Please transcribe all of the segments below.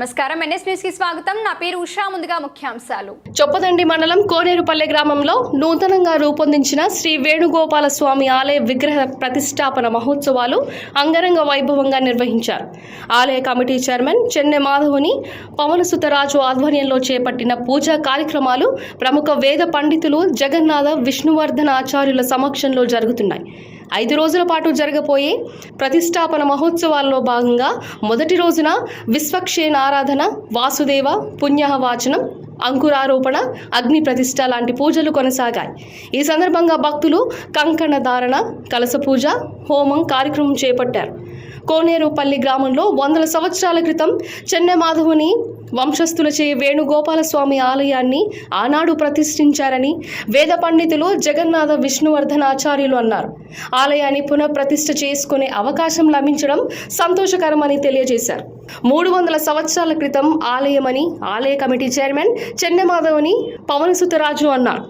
నమస్కారం. ఎన్ఎస్ న్యూస్కి స్వాగతం. నా పేరు ఉషా. ముందుగా ముఖ్యాంశాలు. చొప్పదండి మండలం కోనేరుపల్లె గ్రామంలో నూతనంగా రూపొందించిన శ్రీ వేణుగోపాల స్వామి ఆలయ విగ్రహ ప్రతిష్టాపన మహోత్సవాలు అంగరంగ వైభవంగా నిర్వహించారు. ఆలయ కమిటీ చైర్మన్ చెన్నె మాధవుని పవన సుతరాజు ఆధ్వర్యంలో చేపట్టిన పూజా కార్యక్రమాలు ప్రముఖ వేద పండితులు జగన్నాథ విష్ణువర్ధన ఆచార్యుల సమక్షంలో జరుగుతున్నాయి. ఐదు రోజుల పాటు జరగబోయే ప్రతిష్టాపన మహోత్సవాల్లో భాగంగా మొదటి రోజున విశ్వక్షేణ ఆరాధన వాసుదేవ పుణ్యవాచనం అంకురారోపణ అగ్ని ప్రతిష్ట లాంటి పూజలు కొనసాగాయి. ఈ సందర్భంగా భక్తులు కంకణ ధారణ కలస పూజ హోమం కార్యక్రమం చేపట్టారు. కోనేరుపల్లి గ్రామంలో వందల సంవత్సరాల క్రితం చెన్నమాధవుని వంశస్థులచే వేణుగోపాలస్వామి ఆలయాన్ని ఆనాడు ప్రతిష్ఠించారని వేద పండితులు జగన్నాథ విష్ణువర్ధనాచార్యులు అన్నారు. ఆలయాన్ని పునఃప్రతిష్ఠ చేసుకునే అవకాశం లభించడం సంతోషకరమని తెలియజేశారు. మూడు వందల సంవత్సరాల క్రితం ఆలయమని ఆలయ కమిటీ చైర్మన్ చెన్నమాధవని పవన్ సుతరాజు అన్నారు.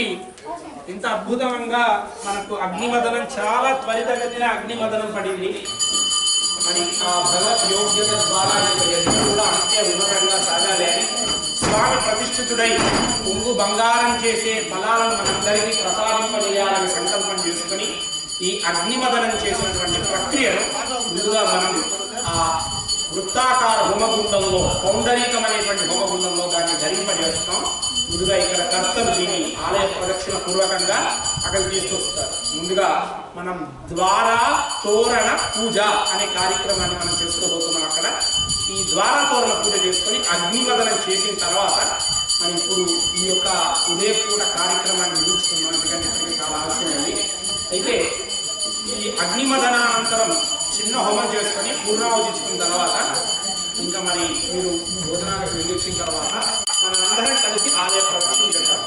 కాబట్టి ఇంత అద్భుతంగా మనకు అగ్నిమదనం చాలా త్వరితగతిన అగ్నిమదనం పడింది. మరి ఆ భగవత్ యోగ్యత ద్వారా కూడా అంత్య వివరంగా సాగాలి. అని స్వామి ప్రతిష్ఠితుడై పొంగు బంగారం చేసే ఫలాలను మనందరికీ ప్రసాదింపజేయాలని సంకల్పం చేసుకుని ఈ అగ్నిమదనం చేసినటువంటి ప్రక్రియను ముందుగా మనం ఆ వృత్తాకార హోమగుండంలో పౌండరీకమైనటువంటి హోమగుండంలో దాన్ని ధరింపజేస్తాం. ముందుగా ఇక్కడ కర్తలు దీన్ని ఆలయ ప్రదక్షిణ పూర్వకంగా అక్కడ తీసుకొస్తారు. ముందుగా మనం ద్వార తోరణ పూజ అనే కార్యక్రమాన్ని మనం చేసుకోబోతున్నాం అక్కడ. ఈ ద్వార తోరణ పూజ చేసుకొని అగ్నివదనం చేసిన తర్వాత మరి ఇప్పుడు ఈ యొక్క ఉదయపూట కార్యక్రమాన్ని ముగించుకున్నాం ఎందుకంటే చాలా ఆలస్యమైంది. అయితే ఈ అగ్నిమదనానంతరం చిన్న హోమం చేసుకొని పూర్ణావతి ఇచ్చిన తర్వాత ఇంకా మరి మీరు భోజనానికి వెళ్ళొచ్చిన తర్వాత మనందరం కలిసి ఆలయ ప్రదర్శన చేద్దాం.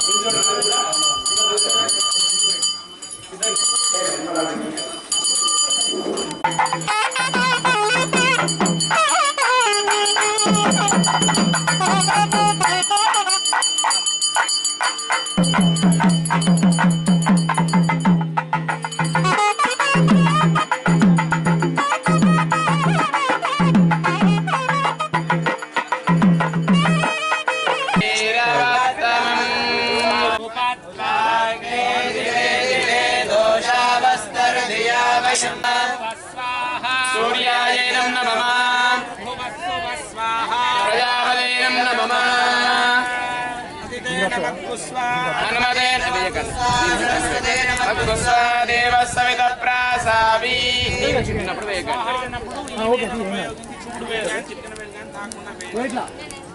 ఇంట్లో అందరూ కూడా సూర్యాయ నమ ప్రజాపతే నమ. హనుమతే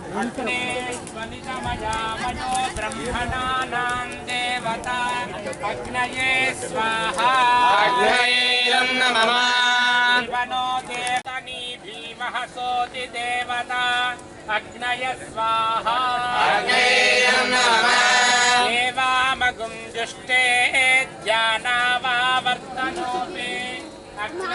अग्ने मनो ब्रह्मणानां देवता अग्नये स्वाहा। देवनी भीमः सोति देवता अग्नय स्वाहा। देवामगुं दुष्टे धाना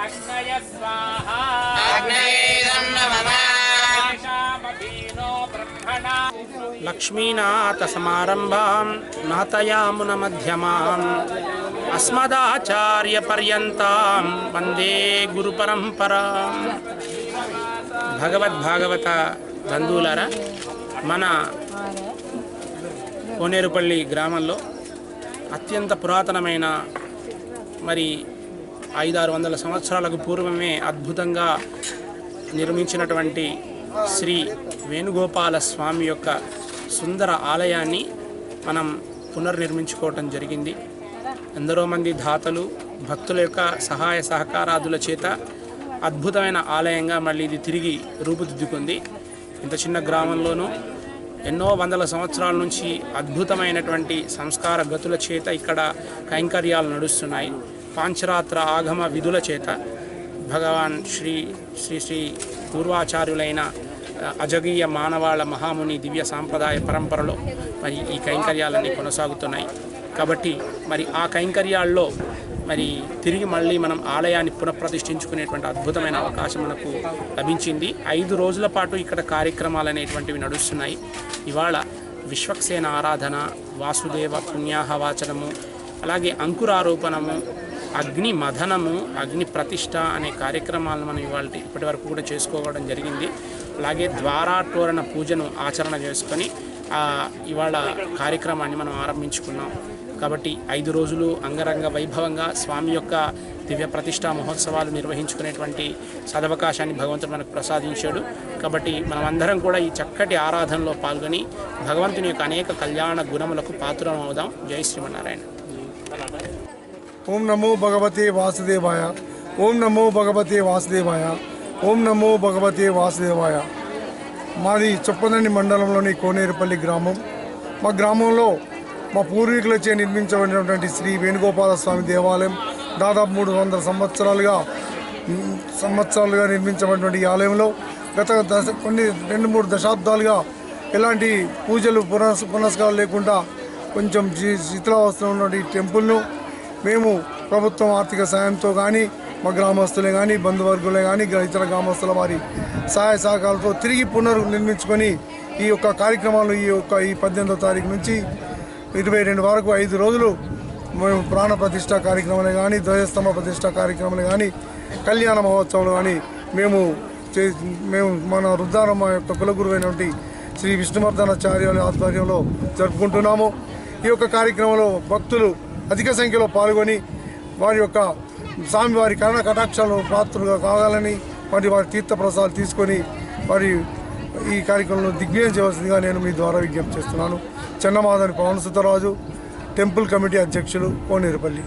అగ్నయ స్వాహా. అగ్నయేరం నమ తేషామభీనో లక్ష్మీనాథ సమారంభాం నాతయామున మధ్యమాం అస్మదాచార్య వందే గురు పరంపరాం భగవద్భాగవత బంధువులారా మన కోనేరుపల్లి గ్రామంలో అత్యంత పురాతనమైన మరి ఐదారు వందల సంవత్సరాలకు పూర్వమే అద్భుతంగా నిర్మించినటువంటి శ్రీ వేణుగోపాల స్వామి యొక్క సుందర ఆలయాన్ని మనం పునర్నిర్మించుకోవటం జరిగింది. ఎందరో మంది దాతలు భక్తుల యొక్క సహాయ సహకారాదుల చేత అద్భుతమైన ఆలయంగా మళ్ళీ ఇది తిరిగి రూపుదిద్దుకుంది. ఇంత చిన్న గ్రామంలోనూ ఎన్నో వందల సంవత్సరాల నుంచి అద్భుతమైనటువంటి సంస్కార గతుల చేత ఇక్కడ కైంకర్యాలు నడుస్తున్నాయి. పాంచరాత్ర ఆగమ విధుల చేత భగవాన్ శ్రీ శ్రీ శ్రీ పూర్వాచార్యులైన అజగీయ మానవాళ మహాముని దివ్య సాంప్రదాయ పరంపరలో మరి ఈ కైంకర్యాలన్నీ కొనసాగుతున్నాయి. కాబట్టి మరి ఆ కైంకర్యాల్లో మరి తిరిగి మళ్ళీ మనం ఆలయాన్ని పునఃప్రతిష్ఠించుకునేటువంటి అద్భుతమైన అవకాశం మనకు లభించింది. ఐదు రోజుల పాటు ఇక్కడ కార్యక్రమాలు అనేటువంటివి నడుస్తున్నాయి. ఇవాళ విశ్వక్సేన ఆరాధన వాసుదేవ పుణ్యాహవాచనము అలాగే అంకురారోపణము అగ్ని మథనము అగ్ని ప్రతిష్ట అనే కార్యక్రమాలను మనం ఇవాళ ఇప్పటి వరకు కూడా చేసుకోవడం జరిగింది. అలాగే ద్వారాటోరణ పూజను ఆచరణ చేసుకొని ఇవాళ కార్యక్రమాన్ని మనం ఆరంభించుకున్నాం. కాబట్టి ఐదు రోజులు అంగరంగ వైభవంగా స్వామి యొక్క దివ్య ప్రతిష్టా మహోత్సవాలు నిర్వహించుకునేటువంటి సదవకాశాన్ని భగవంతుడు మనకు ప్రసాదించాడు. కాబట్టి మనమందరం కూడా ఈ చక్కటి ఆరాధనలో పాల్గొని భగవంతుని యొక్క అనేక కళ్యాణ గుణములకు పాత్రం అవుదాం జై శ్రీమన్నారాయణ. ఓం నమో భగవతే వాసుదేవాయ. ఓం నమో భగవతే వాసుదేవాయ. ఓం నమో భగవతే వాసుదేవాయ. మాది చొప్పదండి మండలంలోని కోనేరుపల్లి గ్రామం. మా గ్రామంలో మా పూర్వీకులచే నిర్మించబడినటువంటి శ్రీ వేణుగోపాల స్వామి దేవాలయం దాదాపు మూడు వందల సంవత్సరాలుగా సంవత్సరాలుగా నిర్మించబడినటువంటి ఈ ఆలయంలో గత దశ కొన్ని రెండు మూడు దశాబ్దాలుగా ఎలాంటి పూజలు పునస్ పునస్కారాలు లేకుండా కొంచెం శి- శిథిలావస్థలో ఉన్నటువంటి ఈ టెంపుల్ను మేము ప్రభుత్వం ఆర్థిక సాయంతో కానీ మా గ్రామస్తులే కానీ బంధువర్గులే కానీ ఇతర గ్రామస్తుల వారి సహాయ సహకారాలతో తిరిగి పునర్నిర్మించుకొని ఈ యొక్క కార్యక్రమాలు ఈ యొక్క ఈ పద్దెనిమిదో తారీఖు నుంచి ఇరవై రెండు వరకు ఐదు రోజులు మేము ప్రాణ ప్రతిష్ట కార్యక్రమాలు కానీ ధ్వజస్తంభ ప్రతిష్ట కార్యక్రమాలు కానీ కళ్యాణ మహోత్సవాలు కానీ మేము చే మేము మన రుద్రారమ్మ యొక్క కులగురువైనటువంటి శ్రీ విష్ణువర్ధనాచార్యుల ఆధ్వర్యంలో జరుపుకుంటున్నాము. ఈ యొక్క కార్యక్రమంలో భక్తులు అధిక సంఖ్యలో పాల్గొని వారి యొక్క స్వామివారి కరణ కటాక్షాలు పాత్రలుగా కావాలని వారి వారి తీర్థప్రసాదాలు తీసుకొని వారి ఈ కార్యక్రమంలో దిగ్విజయం చేయవలసిందిగా నేను మీ ద్వారా విజ్ఞప్తి చేస్తున్నాను. చెన్నమాదని పవన్ సుతరాజు టెంపుల్ కమిటీ అధ్యక్షులు కోనేరుపల్లి.